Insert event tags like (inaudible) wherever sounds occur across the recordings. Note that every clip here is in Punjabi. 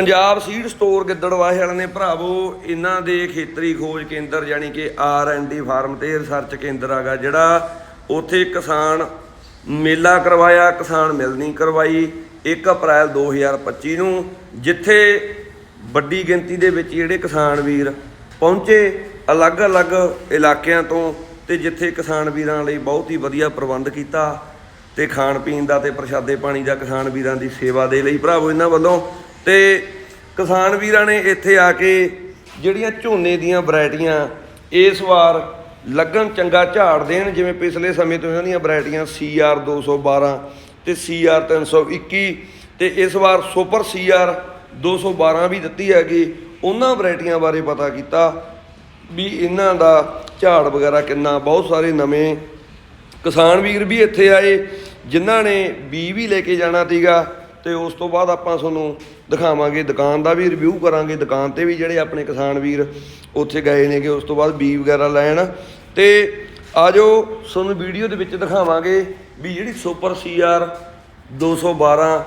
ਪੰਜਾਬ ਸੀਡ ਸਟੋਰ ਗਿੱਦੜਵਾਹੇ ਵਾਲਿਆਂ ਨੇ ਭਰਾਵੋ, ਇਹਨਾਂ ਦੇ ਖੇਤਰੀ ਖੋਜ ਕੇਂਦਰ ਯਾਨੀ ਕਿ ਆਰ ਐਂਡ ਡੀ ਫਾਰਮ ਤੇ ਰਿਸਰਚ ਕੇਂਦਰ ਹੈਗਾ ਜਿਹੜਾ ਉੱਥੇ ਕਿਸਾਨ ਮੇਲਾ ਕਰਵਾਇਆ, ਕਿਸਾਨ ਮਿਲਣੀ ਕਰਵਾਈ 1 ਅਪ੍ਰੈਲ 2025 ਨੂੰ, ਜਿੱਥੇ ਵੱਡੀ ਗਿਣਤੀ ਦੇ ਵਿੱਚ ਜਿਹੜੇ ਕਿਸਾਨ ਵੀਰ ਪਹੁੰਚੇ ਅਲੱਗ-ਅਲੱਗ ਇਲਾਕਿਆਂ ਤੋਂ ਤੇ ਜਿੱਥੇ ਕਿਸਾਨ ਵੀਰਾਂ ਲਈ ਬਹੁਤ ਹੀ ਵਧੀਆ ਪ੍ਰਬੰਧ ਕੀਤਾ ਤੇ ਖਾਣ ਪੀਣ ਦਾ ਤੇ ਪ੍ਰਸ਼ਾਦੇ ਪਾਣੀ ਦਾ ਕਿਸਾਨ ਵੀਰਾਂ ਦੀ ਸੇਵਾ ਦੇ ਲਈ, ਭਰਾਵੋ, ਇਹਨਾਂ ਵੱਲੋਂ ਤੇ ਕਿਸਾਨ ਵੀਰਾਂ ਨੇ ਇੱਥੇ ਆ ਕੇ ਜਿਹੜੀਆਂ ਝੋਨੇ ਦੀਆਂ ਵੈਰਾਈਟੀਆਂ ਇਸ ਵਾਰ ਲੱਗਣ ਚੰਗਾ ਝਾੜ ਦੇਣ, ਜਿਵੇਂ ਪਿਛਲੇ ਸਮੇਂ ਤੋਂ ਇਹਨਾਂ ਦੀਆਂ ਵੈਰਾਈਟੀਆਂ CR 212 ਤੇ CR 321 ਤੇ ਇਸ ਵਾਰ ਸੁਪਰ CR 212 ਵੀ ਦਿੱਤੀ ਹੈਗੀ। ਉਹਨਾਂ ਵੈਰਾਈਟੀਆਂ ਬਾਰੇ ਪਤਾ ਕੀਤਾ ਵੀ ਇਹਨਾਂ ਦਾ ਝਾੜ ਵਗੈਰਾ ਕਿੰਨਾ, ਬਹੁਤ ਸਾਰੇ ਨਵੇਂ ਕਿਸਾਨ ਵੀਰ ਵੀ ਇੱਥੇ ਆਏ, ਜਿਨ੍ਹਾਂ ਨੇ ਬੀ ਵੀ ਲੈ ਕੇ ਜਾਣਾ ਸੀਗਾ ਤੇ ਉਸ ਤੋਂ ਬਾਅਦ ਆਪਾਂ ਤੁਹਾਨੂੰ ਦਿਖਾਵਾਂਗੇ, ਦੁਕਾਨ ਦਾ ਵੀ ਰਿਵਿਊ ਕਰਾਂਗੇ, ਦੁਕਾਨ ਤੇ ਵੀ ਜਿਹੜੇ ਆਪਣੇ ਕਿਸਾਨ ਵੀਰ ਉੱਥੇ ਗਏ ਨੇਗੇ, ਉਸ ਤੋਂ ਬਾਅਦ ਬੀ ਵਗੈਰਾ ਲੈਣ। ਤੇ ਆਜੋ ਤੁਹਾਨੂੰ ਵੀਡੀਓ ਦੇ ਵਿੱਚ ਦਿਖਾਵਾਂਗੇ ਵੀ ਜਿਹੜੀ ਸੁਪਰ ਸੀਆਰ 212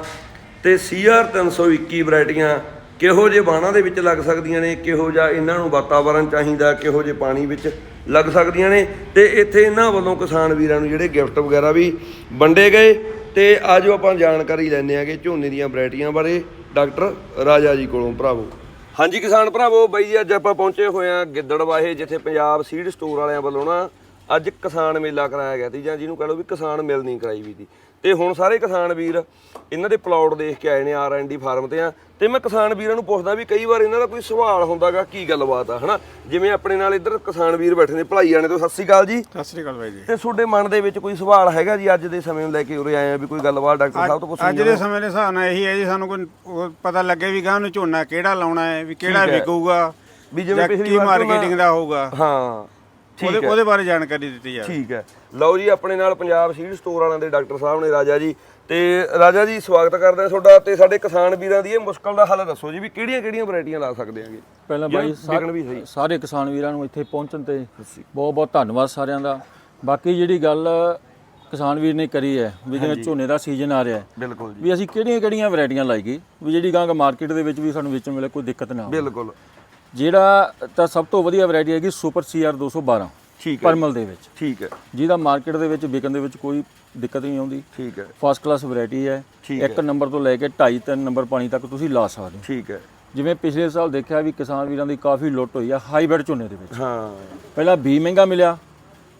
ਤੇ ਸੀਆਰ 321 ਵੈਰਾਈਟੀਆਂ ਕਿਹੋ ਜਿਹੇ ਬਾਣਾ ਦੇ ਵਿੱਚ ਲੱਗ ਸਕਦੀਆਂ ਨੇ, ਕਿਹੋ ਜਿਹਾ ਇਹਨਾਂ ਨੂੰ ਵਾਤਾਵਰਣ ਚਾਹੀਦਾ, ਕਿਹੋ ਜਿਹੇ ਪਾਣੀ ਵਿੱਚ ਲੱਗ ਸਕਦੀਆਂ ਨੇ। ਤੇ ਇੱਥੇ ਇਹਨਾਂ ਵੱਲੋਂ ਕਿਸਾਨ ਵੀਰਾਂ ਨੂੰ ਜਿਹੜੇ ਗਿਫਟ ਵਗੈਰਾ ਵੀ ਵੰਡੇ ਗਏ। ਤੇ ਆਜੋ ਆਪਾਂ ਜਾਣਕਾਰੀ ਲੈਣੇ ਆਗੇ ਝੋਨੇ ਦੀਆਂ ਵੈਰਾਈਟੀਆਂ ਬਾਰੇ। ਡਾਕਟਰ ਰਾਜਾ ਜੀ ਕੋਲੋਂ, ਭਰਾਵੋ। ਹਾਂਜੀ ਕਿਸਾਨ ਭਰਾਵੋ, ਬਾਈ ਜੀ, ਅੱਜ ਆਪਾਂ ਪਹੁੰਚੇ ਹੋਏ ਆ ਗਿੱਦੜਵਾਹੇ ਜਿੱਥੇ ਪੰਜਾਬ ਸੀਡ ਸਟੋਰ ਵਾਲਿਆਂ ਵੱਲੋਂ ਨਾ ਅੱਜ ਕਿਸਾਨ ਮੇਲਾ ਕਰਾਇਆ ਗਿਆ ਸੀ, ਜਾਂ ਜਿਹਨੂੰ ਕਹ ਲਓ ਵੀ ਕਿਸਾਨ ਮਿਲ ਨਹੀਂ ਕਰਾਈ ਵੀ ਸੀ। ਤੇ ਹੁਣ ਸਾਰੇ ਕਿਸਾਨ ਵੀਰ ਇਹਨਾਂ ਦੇ ਪਲਾਟ ਦੇਖ ਕੇ ਆਏ ਨੇ ਆਰ ਐਂਡ ਡੀ ਫਾਰਮ ਤੇ ਆ। ਤੇ ਮੈਂ ਕਿਸਾਨ ਵੀਰਾਂ ਨੂੰ ਪੁੱਛਦਾ ਵੀ ਕਈ ਵਾਰ ਇਹਨਾਂ ਦਾ ਕੋਈ ਸਵਾਲ ਹੁੰਦਾਗਾ ਕੀ ਗੱਲਬਾਤ ਆ ਹਨਾ? ਜਿਵੇਂ ਆਪਣੇ ਨਾਲ ਇੱਧਰ ਕਿਸਾਨ ਵੀਰ ਬੈਠੇ ਨੇ ਭਲਾਈ ਜਾਣੇ ਤੋਂ ਸਤਿ ਸ਼੍ਰੀ ਅਕਾਲ ਜੀ। ਸਤਿ ਸ੍ਰੀ ਅਕਾਲ ਬਾਈ ਜੀ। ਤੇ ਤੁਹਾਡੇ ਮਨ ਦੇ ਵਿੱਚ ਕੋਈ ਸਵਾਲ ਹੈਗਾ ਜੀ ਅੱਜ ਦੇ ਸਮੇਂ ਨੂੰ ਲੈ ਕੇ ਉਰੇ ਆਏ ਆ ਵੀ ਕੋਈ ਗੱਲਬਾਤ ਡਾਕਟਰ ਸਾਹਿਬ ਤੋਂ ਪੁੱਛਣੀ ਅੱਜ ਦੇ ਸਮੇਂ ਦੇ ਹਿਸਾਬ ਨਾਲ ਇਹੀ ਹੈ ਜੀ ਸਾਨੂੰ ਕੋਈ ਪਤਾ ਲੱਗੇ ਵੀ ਗਾਂ ਨੂੰ ਝੋਨਾ ਕਿਹੜਾ ਲਾਉਣਾ ਹੈ ਵੀ ਕਿਹੜਾ। ਵਿਕੂਗਾ ਵੀ ਜਿਵੇਂ ਜਾਂ ਪਿਛਲੀ ਵਾਰ ਮਾਰਕੀਟਿੰਗ ਦਾ ਹੋਊਗਾ। ਹਾਂ ਠੀਕ ਉਹਦੇ ਹੈ। ਉਹਦੇ ਬਾਰੇ ਜਾਣਕਾਰੀ ਦਿੱਤੀ ਜਾਵੇ। ਠੀਕ ਹੈ। ਲਓ ਜੀ ਆਪਣੇ ਨਾਲ ਪੰਜਾਬ ਸੀਡ ਸਟੋਰ ਵਾਲਿਆਂ ਦੇ ਡਾਕਟਰ ਸਾਹਿਬ ਨੇ ਰਾਜਾ ਜੀ। ਤੇ ਰਾਜਾ ਜੀ ਸਵਾਗਤ ਕਰਦੇ ਹਾਂ ਤੁਹਾਡਾ ਤੇ ਸਾਡੇ ਕਿਸਾਨ ਵੀਰਾਂ ਦੀ ਇਹ ਮੁਸ਼ਕਲ ਦਾ ਹੱਲ ਦੱਸੋ ਜੀ ਵੀ ਕਿਹੜੀਆਂ ਕਿਹੜੀਆਂ ਵੈਰਾਈਟੀਆਂ ਲਾ ਸਕਦੇ ਆਂਗੇ ਪਹਿਲਾਂ ਬਾਈ ਵਿਕਣ ਵੀ ਸਹੀ। ਸਾਰੇ ਕਿਸਾਨ ਵੀਰਾਂ ਨੂੰ ਇੱਥੇ ਪਹੁੰਚਣ ਤੇ ਬਹੁਤ ਬਹੁਤ ਧੰਨਵਾਦ ਸਾਰਿਆਂ ਦਾ। ਬਾਕੀ ਜਿਹੜੀ ਗੱਲ ਕਿਸਾਨ ਵੀਰ ਨੇ ਕਰੀ ਹੈ ਵੀ ਜਿਵੇਂ ਝੋਨੇ ਦਾ ਸੀਜ਼ਨ ਆ ਰਿਹਾ ਹੈ ਬਿਲਕੁਲ ਜੀ। ਵੀ ਅਸੀਂ ਕਿਹੜੀਆਂ ਕਿਹੜੀਆਂ ਵੈਰਾਈਟੀਆਂ ਲਾਈਏ ਵੀ ਜਿਹੜੀ ਗਾਂ ਮਾਰਕੀਟ ਦੇ ਵਿੱਚ ਵੀ ਸਾਨੂੰ ਵੇਚਣ ਵੇਲੇ ਕੋਈ ਦਿੱਕਤ ਨਾ ਆਵੇ। ਬਿਲਕੁਲ। ਜਿਹੜਾ ਤਾਂ ਸਭ ਤੋਂ ਵਧੀਆ ਵੈਰਾਈਟੀ ਹੈਗੀ ਸੁਪਰ ਸੀਆਰ 212 ਠੀਕ ਹੈ ਪਰਮਲ ਦੇ ਵਿੱਚ। ਠੀਕ ਹੈ। ਜਿਹਦਾ ਮਾਰਕੀਟ ਦੇ ਵਿੱਚ ਵਿਕਣ ਦੇ ਵਿੱਚ ਕੋਈ ਦਿੱਕਤ ਨਹੀਂ ਆਉਂਦੀ। ਠੀਕ ਹੈ। ਫਸਟ ਕਲਾਸ ਵੈਰਾਈਟੀ ਹੈ। ਇੱਕ ਨੰਬਰ ਤੋਂ ਲੈ ਕੇ 2.5 3 ਨੰਬਰ ਪਾਣੀ ਤੱਕ ਤੁਸੀਂ ਲਾ ਸਕਦੇ ਹੋ। ਠੀਕ ਹੈ। ਜਿਵੇਂ ਪਿਛਲੇ ਸਾਲ ਦੇਖਿਆ ਵੀ ਕਿਸਾਨ ਵੀਰਾਂ ਦੀ ਕਾਫੀ ਲੁੱਟ ਹੋਈ ਆ ਹਾਈਬ੍ਰਿਡ ਝੋਨੇ ਦੇ ਵਿੱਚ। ਹਾਂ। ਪਹਿਲਾਂ ਬੀ ਮਹਿੰਗਾ ਮਿਲਿਆ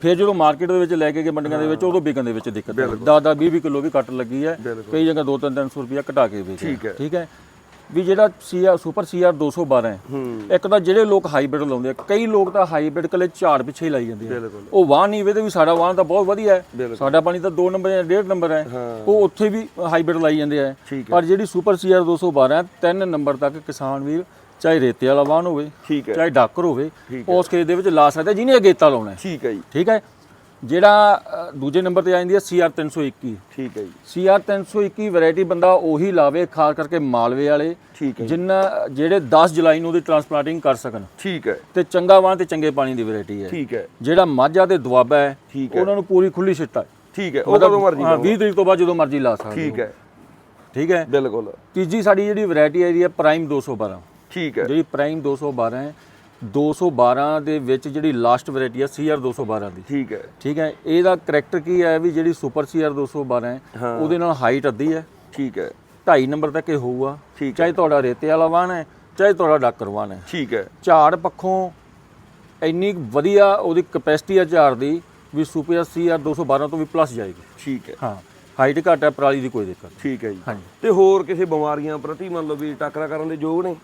ਫਿਰ ਜਦੋਂ ਮਾਰਕੀਟ ਦੇ ਵਿੱਚ ਲੈ ਕੇ ਗਏ ਮੰਡੀਆਂ ਦੇ ਵਿੱਚ ਉਦੋਂ ਵਿਕਣ ਦੇ ਵਿੱਚ ਦਿੱਕਤ ਆਈ 10 20 ਕਿਲੋ ਵੀ ਕੱਟ ਲੱਗੀ ਹੈ। ਕਈ ਜਗ੍ਹਾ 2-3 300 ਰੁਪਇਆ ਘਟਾ ਕੇ ਵੇਚਿਆ ਠੀਕ ਹੈ। ਵੀ ਜਿਹੜਾ ਸੀਆਰ ਸੁਪਰ ਸੀਆਰ 212 ਹੈ ਇੱਕ ਤਾਂ ਜਿਹੜੇ ਲੋਕ ਹਾਈਬ੍ਰਿਡ ਲਾਉਂਦੇ ਆ ਕਈ ਲੋਕ ਤਾਂ ਹਾਈਬ੍ਰਿਡ ਕਲੇ ਝਾੜ ਪਿੱਛੇ ਹੀ ਲਾਈ ਜਾਂਦੇ ਆ। ਉਹ ਵਾਹ ਨਹੀਂ ਵੇਦੇ ਵੀ ਸਾਡਾ ਵਾਹ ਤਾਂ ਬਹੁਤ ਵਧੀਆ ਹੈ। ਸਾਡਾ ਪਾਣੀ ਤਾਂ 2 ਨੰਬਰ ਜਾਂ 1.5 ਨੰਬਰ ਹੈ। ਉਹ ਉੱਥੇ ਵੀ ਹਾਈਬ੍ਰਿਡ ਲਾਈ ਜਾਂਦੇ ਆ। ਪਰ ਜਿਹੜੀ ਸੁਪਰ ਸੀਆਰ 212 ਹੈ 3 ਨੰਬਰ ਤੱਕ ਕਿਸਾਨ ਵੀਰ ਚਾਹੇ ਰੇਤੇ ਵਾਲਾ ਵਾਹਨ ਹੋਵੇ ਚਾਹੇ ਡਾਕਰ ਹੋਵੇ ਉਸ ਖੇਤ ਦੇ ਵਿੱਚ ਲਾ ਸਕਦਾ ਜਿਹਨੇ ਅਗੇਤਾ ਲਾਉਣਾ ਹੈ। ਠੀਕ ਹੈ ਜੀ। ਠੀਕ ਹੈ? ਜਿਹੜਾ ਅ, ਦੂਜੇ ਨੰਬਰ ਤੇ ਆ ਜਾਂਦੀ ਹੈ CR 321 ਠੀਕ ਹੈ ਜੀ। CR 321 ਵੈਰਾਈਟੀ ਬੰਦਾ ਉਹੀ ਲਾਵੇ ਖਾਸ ਕਰਕੇ ਮਾਲਵੇ ਵਾਲੇ ਠੀਕ ਹੈ ਜੀ, ਜਿੰਨਾ ਜਿਹੜੇ 10 ਜੁਲਾਈ ਨੂੰ ਉਹਦੀ ਟਰਾਂਸਪਲਾਂਟਿੰਗ ਕਰ ਸਕਣ। ਠੀਕ ਹੈ। ਤੇ ਚੰਗਾ ਵਾਂ ਤੇ ਚੰਗੇ ਪਾਣੀ ਦੀ ਵੈਰਾਈਟੀ ਹੈ। ਠੀਕ ਹੈ। ਜਿਹੜਾ ਮਾਝਾ ਤੇ ਦੁਆਬਾ ਹੈ ਠੀਕ ਹੈ। ਉਹਨਾਂ ਨੂੰ ਪੂਰੀ ਖੁੱਲੀ ਛਿੱਟਾ ਹੈ। ਠੀਕ ਹੈ ਉਹ ਕਦੋਂ ਮਰਜ਼ੀ ਹਾਂ 20 ਤਰੀਕ ਤੋਂ ਬਾਅਦ ਜਦੋਂ ਮਰਜ਼ੀ ਲਾ ਸਕਦੇ ਠੀਕ ਹੋ। ਹੈ। ਠੀਕ ਹੈ। ਬਿਲਕੁਲ। ਤੀਜੀ ਸਾਡੀ ਜਿਹੜੀ ਵੈਰਾਈਟੀ ਹੈ ਹੈ ਪ੍ਰਾਈਮ 212 ਠੀਕ ਹੈ। ਜਿਹੜੀ ਪ੍ਰਾਈਮ 212 ਹੈ 212 ਦੇ ਵਿੱਚ ਜਿਹੜੀ ਲਾਸਟ ਵੈਰਾਈਟੀ ਹੈ CR 212 ਦੀ ਠੀਕ ਹੈ। ਠੀਕ ਹੈ? ਇਹਦਾ ਕਰੈਕਟਰ ਕੀ ਹੈ ਵੀ ਜਿਹੜੀ ਸੁਪਰ ਸੀਆਰ 212 ਹੈ। ਉਹਦੇ ਨਾਲ ਹਾਈਟ ਅੱਧੀ ਹੈ। ਠੀਕ ਹੈ। 2.5 ਨੰਬਰ ਤੱਕ ਇਹ ਹੋਊਗਾ। ਚਾਹੇ ਤੁਹਾਡਾ ਰੇਤੇ ਵਾਲਾ ਵਾਹਨ ਹੈ ਚਾਹੇ ਤੁਹਾਡਾ ਡਾਕਰ ਵਾਹਨ ਹੈ। ਠੀਕ ਹੈ। ਝਾੜ ਪੱਖੋਂ ਇੰਨੀ ਵਧੀਆ ਉਹਦੀ ਕਪੈਸਿਟੀ ਹੈ ਝਾੜ ਦੀ ਵੀ ਸੁਪਰ ਸੀਆਰ 212 ਤੋਂ ਵੀ ਪਲੱਸ ਜਾਏਗੀ। ਠੀਕ ਹੈ। ਹਾਂ ਹਾਈਟ ਘੱਟ ਹੈ ਪਰਾਲੀ ਦੀ ਕੋਈ ਦਿੱਕਤ ਠੀਕ ਹੈ ਜੀ। ਹਾਂਜੀ। ਤੇ ਹੋਰ ਕਿਸੇ ਬਿਮਾਰੀਆਂ ਪ੍ਰਤੀ ਮੰਨ ਲਓ ਵੀ ਟੱਕਰਾ ਕਰਨ ਦੇ ਯੋਗ ਨੇ?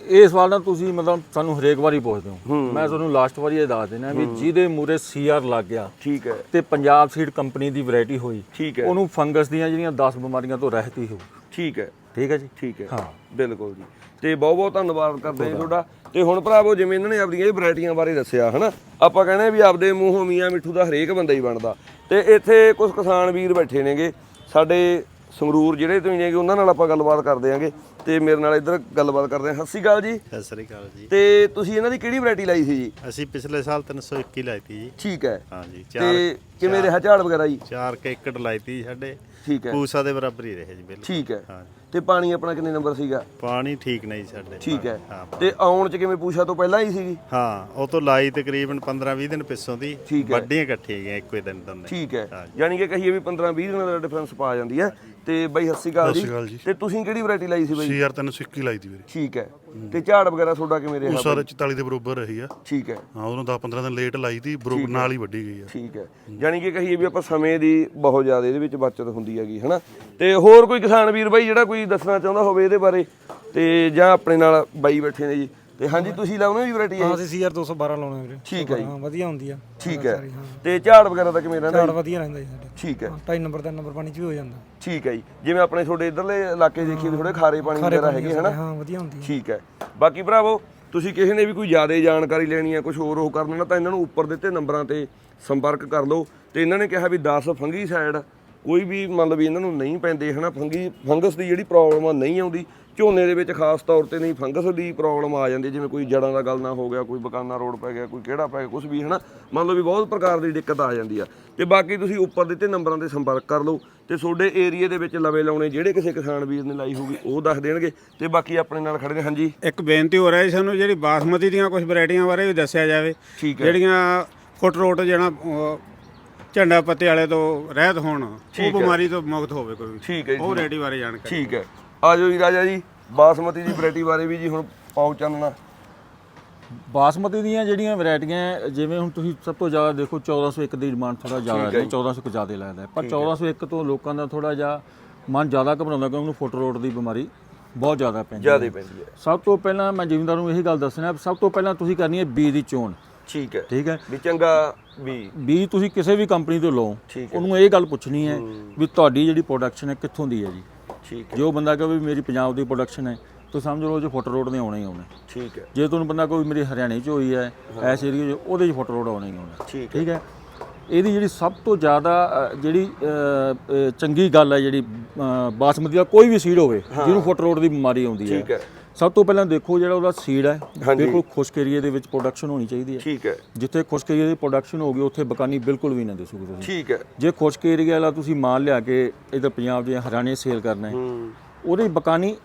ਇਹ ਸਵਾਲ ਨਾ ਤੁਸੀਂ ਮਤਲਬ ਸਾਨੂੰ ਹਰੇਕ ਵਾਰੀ ਪੁੱਛਦੇ ਹੋ। ਮੈਂ ਤੁਹਾਨੂੰ ਲਾਸਟ ਵਾਰੀ ਇਹ ਦੱਸ ਦੇਣਾ ਵੀ ਜਿਹਦੇ ਮੂਰੇ ਸੀਆਰ ਲੱਗ ਗਿਆ ਠੀਕ ਹੈ। ਤੇ ਪੰਜਾਬ ਸੀਡ ਕੰਪਨੀ ਦੀ ਵੈਰਾਈਟੀ ਹੋਈ ਠੀਕ ਹੈ। ਉਹਨੂੰ ਫੰਗਸ ਦੀਆਂ ਜਿਹੜੀਆਂ 10 ਬਿਮਾਰੀਆਂ ਤੋਂ ਰਹਿਤ ਹੀ ਠੀਕ ਹੈ। ਠੀਕ ਹੈ ਜੀ? ਠੀਕ ਹੈ। ਹਾਂ। ਬਿਲਕੁਲ ਜੀ। ਤੇ ਬਹੁਤ ਬਹੁਤ ਧੰਨਵਾਦ ਕਰਦੇ ਹਾਂ ਤੁਹਾਡਾ। ਤੇ ਹੁਣ ਭਰਾਵੋ ਜਿਵੇਂ ਇਹਨਾਂ ਨੇ ਆਪਣੀਆਂ ਇਹ ਵੈਰਾਈਟੀਆਂ ਬਾਰੇ ਦੱਸਿਆ ਹਨਾ? ਆਪਾਂ ਕਹਿੰਦੇ ਵੀ ਆਪਦੇ ਮੂੰਹੋਂ ਮੀਆਂ ਮਿੱਠੂ ਦਾ ਹਰੇਕ ਬੰਦਾ ਹੀ ਬਣਦਾ। ਤੇ ਇੱਥੇ ਕੁਝ ਕਿਸਾਨ ਵੀਰ ਬੈਠੇ ਨੇਗੇ। ਸਾਡੇ ਸੰਗਰੂਰ ਜਿਹੜੇ ਤੋਂ ਹੀ ਨੇਗੇ ਉਹਨਾਂ ਨਾਲ ਆਪਾਂ ਗੱਲਬਾਤ ਕਰਦੇ ਆਂਗੇ ਤੇ ਮੇਰੇ ਨਾਲ ਇੱਧਰ ਗੱਲਬਾਤ ਕਰਦੇ ਹਾਂ ਸਤਿ ਸ਼੍ਰੀ ਅਕਾਲ ਜੀ। ਸਤਿ ਸ੍ਰੀ ਅਕਾਲ ਜੀ। ਤੇ ਤੁਸੀਂ ਇਹਨਾਂ ਦੀ ਕਿਹੜੀ ਵੈਰਾਈਟੀ ਲਾਈ ਸੀ ਜੀ? ਅਸੀਂ ਪਿਛਲੇ ਸਾਲ 321 ਲਾਈ ਤੀ ਜੀ। ਠੀਕ ਹੈ। ਹਾਂਜੀ ਚਾਰ ਤੇ ਕਿਵੇਂ ਰਿਹਾ ਝਾੜ ਵਗੈਰਾ ਜੀ? ਚਾਰ ਕੇ ਏਕੜ ਲਾਈ ਤੀ ਸਾਡੇ। ਠੀਕ ਹੈ। ਪੂਸਾ ਦੇ ਬਰਾਬਰ ਹੀ ਰਹੇ ਜੀ ਬਿਲਕੁਲ। ਠੀਕ ਹੈ। ਹਾਂ ਤੇ ਪਾਣੀ ਆਪਣਾ ਕਿੰਨੇ ਨੰਬਰ ਸੀਗਾ? ਪਾਣੀ ਠੀਕ ਨਹੀਂ ਸਾਡੇ। ਠੀਕ ਹੈ। ਹਾਂ ਤੇ ਆਉਣ ਚ ਕਿਵੇਂ ਪੂਛਾ ਤੋਂ ਪਹਿਲਾਂ ਹੀ ਸੀਗੀ? ਹਾਂ ਉਹ ਤੋਂ ਲਾਈ ਤਕਰੀਬਨ 15 20 ਦਿਨ ਪਿੱਛੋਂ ਦੀ ਠੀਕ ਹੈ। ਵੱਡੀਆਂ ਇਕੱਠੀਆਂ ਗਈਆਂ ਇੱਕੋ ਹੀ ਦਿਨ ਦੋਨੇ ਠੀਕ ਹੈ। ਯਾਨੀ ਕਿ ਕਹੀਏ ਵੀ 15 20 ਦਿਨਾਂ ਦਾ ਡਿਫਰੈਂਸ ਪਾ ਜਾਂਦੀ ਹੈ। ਤੇ ਬਾਈ ਸਤਿ ਸ਼੍ਰੀ ਸਤਿ ਸ਼੍ਰੀ ਅਕਾਲ ਜੀ। ਤੇ ਤੁਸੀਂ ਕਿਹੜੀ ਵੈਰਾਈਟੀ ਲਾਈ ਸੀ ਬਾਈ? ਸੀਆਰ 321 ਲਾਈ ਦੀ ਵੀਰੇ। ਠੀਕ ਹੈ। ਤੇ ਝਾੜ ਵਗੈਰਾ ਤੁਹਾਡਾ ਕਿਵੇਂ ਰਿਹਾ ਉਹ ਸਾਰੇ 44 ਦੇ ਬਰੋਬਰ ਰਹੀ ਆ। ਠੀਕ ਹੈ। ਹਾਂ ਉਹਨੂੰ 10 15 ਦਿਨ ਲੇਟ ਲਾਈ ਤੀ ਬਰੋਬਰ ਨਾਲ ਹੀ ਵੱਢੀ ਗਈ ਆ। ਠੀਕ ਹੈ। ਯਾਨੀ ਕਿ ਕਹੀਏ ਵੀ ਆਪਾਂ ਸਮੇਂ ਦੀ ਬਹੁਤ ਜ਼ਿਆਦਾ ਇਹਦੇ ਵਿੱਚ ਬਚਤ ਹੁੰਦੀ ਹੈਗੀ ਹਨਾ? ਤੇ ਹੋਰ ਕੋਈ ਕਿਸਾਨ ਵੀਰ ਬਾਈ ਜਿਹੜਾ ਕੋਈ ਦੱਸਣਾ ਚਾਹੁੰਦਾ ਹੋਵੇ ਇਹਦੇ ਬਾਰੇ ਤੇ ਜਾਂ ਆਪਣੇ ਨਾਲ ਬਾਈ ਬੈਠੇ ਨੇ ਜੀ। ਤੇ ਹਾਂਜੀ ਤੁਸੀਂ ਲਾਉਣੇ ਵੀ ਵੈਰਾਈਟੀ ਹਾਂ ਹੈ ਅਸੀਂ ਸੀਆਰ 212 ਲਾਉਣੇ ਵੀਰੇ। ਠੀਕ ਹੈ ਜੀ। ਹਾਂ ਵਧੀਆ ਹੁੰਦੀ ਆ। ਠੀਕ ਹੈ ਤੇ ਝਾੜ ਵਗੈਰਾ ਦਾ ਕਿਵੇਂ ਰਹਿੰਦਾ ਝਾੜ? ਵਧੀਆ ਰਹਿੰਦਾ ਜੀ ਸਾਡੇ। ਠੀਕ ਹੈ। ਹਾਂ ਢਾਈ ਨੰਬਰ ਦਾ ਨੰਬਰ ਪਾਣੀ ਚ ਵੀ ਹੋ ਜਾਂਦਾ। ਠੀਕ ਹੈ ਜੀ। ਜਿਵੇਂ ਆਪਣੇ ਤੁਹਾਡੇ ਇਧਰਲੇ ਇਲਾਕੇ ਦੇਖੀਏ ਥੋੜੇ ਖਾਰੇ ਪਾਣੀ ਵਗੈਰਾ ਹੈਗੇ ਹਨਾ? ਹਾਂ ਵਧੀਆ ਹੁੰਦੀ ਠੀਕ ਹੈ। ਬਾਕੀ ਭਰਾਵੋ ਤੁਸੀਂ ਕਿਸੇ ਨੇ ਵੀ ਕੋਈ ਜ਼ਿਆਦਾ ਜਾਣਕਾਰੀ ਲੈਣੀ ਹੈ ਕੁਝ ਹੋਰ ਉਹ ਕਰਨਾ ਤਾਂ ਇਹਨਾਂ ਨੂੰ ਉੱਪਰ ਦਿੱਤੇ ਨੰਬਰਾਂ ਤੇ ਸੰਪਰਕ ਕਰ ਲਓ। ਤੇ ਇਹਨਾਂ ਨੇ ਕਿਹਾ ਵੀ 10 ਫੰਗੀ ਸਾਈਡ ਕੋਈ ਵੀ ਮੰਨ ਲਓ ਵੀ ਇਹਨਾਂ ਨੂੰ ਨਹੀਂ ਪੈਂਦੇ ਹਨਾ ਫੰਗੀ ਫੰਗਸ ਦੀ ਜਿਹੜੀ ਪ੍ਰੋਬਲਮ ਆ ਨਹੀਂ ਆਉਂਦੀ। ਝੋਨੇ ਦੇ ਵਿੱਚ ਖਾਸ ਤੌਰ ਤੇ ਨਹੀਂ ਫੰਗਸ ਦੀ ਪ੍ਰੋਬਲਮ ਆ ਜਾਂਦੀ ਜਿਵੇਂ ਕੋਈ ਜੜਾਂ ਦਾ ਗਲਣਾ ਹੋ ਗਿਆ ਕੋਈ ਬਕਾਨਾ ਰੋਡ ਪੈ ਗਿਆ ਕੋਈ ਕਿਹੜਾ ਪੈ ਗਿਆ ਕੁਝ ਵੀ ਹਨਾ। ਮੰਨ ਲਓ ਵੀ ਬਹੁਤ ਪ੍ਰਕਾਰ ਦੀ ਦਿੱਕਤ ਆ ਜਾਂਦੀ ਆ। ਤੇ ਬਾਕੀ ਤੁਸੀਂ ਉੱਪਰ ਦਿੱਤੇ ਨੰਬਰਾਂ ਤੇ ਸੰਪਰਕ ਕਰ ਲਓ ਤੇ ਤੁਹਾਡੇ ਏਰੀਆ ਦੇ ਵਿੱਚ ਲਵੇ ਲਾਉਣੇ ਜਿਹੜੇ ਕਿਸੇ ਕਿਸਾਨ ਵੀਰ ਨੇ ਲਾਈ ਹੋਊਗੀ ਉਹ ਦੱਸ ਦੇਣਗੇ। ਤੇ ਬਾਕੀ ਆਪਣੇ ਨਾਲ ਖੜੇ ਨੇ ਹਾਂਜੀ? ਇੱਕ ਬੇਨਤੀ ਹੋ ਰਹੀ ਸਾਨੂੰ ਜਿਹੜੀ ਬਾਸਮਤੀ ਦੀਆਂ ਕੁਝ ਵੈਰਾਈਟੀਆਂ ਬਾਰੇ ਵੀ ਦੱਸਿਆ ਜਾਵੇ। ਜਿਹੜੀਆਂ ਫੁੱਟ ਰੋਟ ਜਿਹੜਾ ਝੰਡਾ ਪੱਤੇ ਵਾਲੇ ਤੋਂ ਰਹਿਤ ਹੋਣ ਉਹ ਬਿਮਾਰੀ ਤੋਂ ਮੁਕਤ ਹੋਵੇ ਕੋਈ। ਵੀ। ਠੀਕ ਹੈ ਜੀ। ਉਹ ਵੈਰਾਈਟੀ ਬਾਰੇ ਜਾਣਕਾਰੀ। ਠੀਕ ਹੈ। ਆਜੋ ਜੀ ਰਾਜਾ ਜੀ ਬਾਸਮਤੀ ਦੀ ਵੈਰਾਈਟੀ ਬਾਰੇ ਵੀ ਜੀ ਹੁਣ ਪਾਉ ਚਾਨਣਾ। ਬਾਸਮਤੀ ਦੀਆਂ ਜਿਹੜੀਆਂ ਵੈਰਾਈਟੀਆਂ ਹੈ, ਜਿਵੇਂ ਹੁਣ ਤੁਸੀਂ ਸਭ ਤੋਂ ਜ਼ਿਆਦਾ ਦੇਖੋ 1401 ਦੀ ਡਿਮਾਂਡ ਥੋੜਾ ਜ਼ਿਆਦਾ ਹੈ 1401 ਜ਼ਿਆਦਾ ਲੱਗਦਾ ਹੈ। ਪਰ 1401 ਤੋਂ ਲੋਕਾਂ ਦਾ ਥੋੜਾ ਜਿਹਾ ਮਨ ਜ਼ਿਆਦਾ ਘਬਰਾਉਂਦਾ ਕਿਉਂਕਿ ਉਹਨੂੰ ਫੁੱਟ ਰੋਟ ਦੀ ਬਿਮਾਰੀ ਬਹੁਤ ਜ਼ਿਆਦਾ ਪੈਂਦੀ ਹੈ। ਜਿਆਦੇ ਪੈਂਦੀ ਹੈ। ਸਭ ਤੋਂ ਪਹਿਲਾਂ ਮੈਂ ਜ਼ਿਮੀਂਦਾਰ ਨੂੰ ਇਹੀ ਗੱਲ ਦੱਸਣਾ ਸਭ ਤੋਂ ਪਹਿਲਾਂ ਤੁਸੀਂ ਕਰਨੀ ਹੈ ਬੀਜ ਦੀ ਚੋਣ। ਠੀਕ ਹੈ। ਠੀਕ ਹੈ। ਵੀ ਚੰਗਾ ਵੀ ਬੀਜ ਤੁਸੀਂ ਕਿਸੇ ਵੀ ਕੰਪਨੀ ਤੋਂ ਲਓ ਹੈ। ਉਹਨੂੰ ਇਹ ਗੱਲ ਪੁੱਛਣੀ ਹੈ ਵੀ ਤੁਹਾਡੀ ਜਿਹੜੀ ਪ੍ਰੋਡਕਸ਼ਨ ਹੈ ਕਿੱਥੋਂ ਦੀ ਹੈ ਜੀ। ਠੀਕ ਹੈ। ਜੋ ਬੰਦਾ ਕਹੇ ਵੀ ਮੇਰੀ ਪੰਜਾਬ ਦੀ ਪ੍ਰੋਡਕਸ਼ਨ ਹੈ ਤੁਸੀਂ ਸਮਝ ਲਓ ਜੋ ਫੁੱਟ ਰੋਡ ਦੇ ਆਉਣੇ ਹੀ ਆਉਣੇ ਠੀਕ ਹੈ। ਜੇ ਤੁਹਾਨੂੰ ਬੰਦਾ ਕੋਈ ਮੇਰੀ ਹਰਿਆਣੇ 'ਚ ਹੋਈ ਹੈ ਐਸ ਏਰੀਏ 'ਚ ਉਹਦੇ 'ਚ ਫੁੱਟ ਰੋਡ ਆਉਣੇ ਹੀ ਆਉਣੇ ਠੀਕ ਹੈ। ਹੈ? ਇਹਦੀ ਜਿਹੜੀ ਸਭ ਤੋਂ ਜ਼ਿਆਦਾ ਜਿਹੜੀ ਚੰਗੀ ਗੱਲ ਹੈ ਜਿਹੜੀ ਬਾਸਮਤੀ ਦਾ ਕੋਈ ਵੀ ਸੀਡ ਹੋਵੇ ਜਿਹਨੂੰ ਫੁੱਟ ਰੋਡ ਦੀ ਬਿਮਾਰੀ ਆਉਂਦੀ ਠੀਕ ਹੈ। ਸਭ ਤੋਂ ਪਹਿਲਾਂ ਦੇਖੋ ਜਿਹੜਾ ਉਹਦਾ ਸੀਡ ਹੈ ਹਾਂਜੀ। ਬਿਲਕੁਲ ਖੁਸ਼ਕ ਏਰੀਏ ਦੇ ਵਿੱਚ ਪ੍ਰੋਡਕਸ਼ਨ ਹੋਣੀ ਚਾਹੀਦੀ ਹੈ। ਠੀਕ ਹੈ। ਜਿੱਥੇ ਖੁਸ਼ਕ ਏਰੀਏ ਦੀ ਪ੍ਰੋਡਕਸ਼ਨ ਹੋਗੀ ਉੱਥੇ ਬਕਾਨੀ ਬਿਲਕੁਲ ਵੀ ਨਾ ਦਿਸੂਗੀ ਤੁਸੀਂ ਠੀਕ ਹੈ। ਜੇ ਖੁਸ਼ਕ ਏਰੀਆ ਵਾਲਾ ਤੁਸੀਂ ਮਾਲ ਲਿਆ ਕੇ ਇਧਰ ਪੰਜਾਬ ਦੇ ਹਰਿਆਣੇ ਸੇਲ ਕਰਨਾ ਹੈ ਹੂੰ। ਉਹਦੀ ਬਕਾਨੀ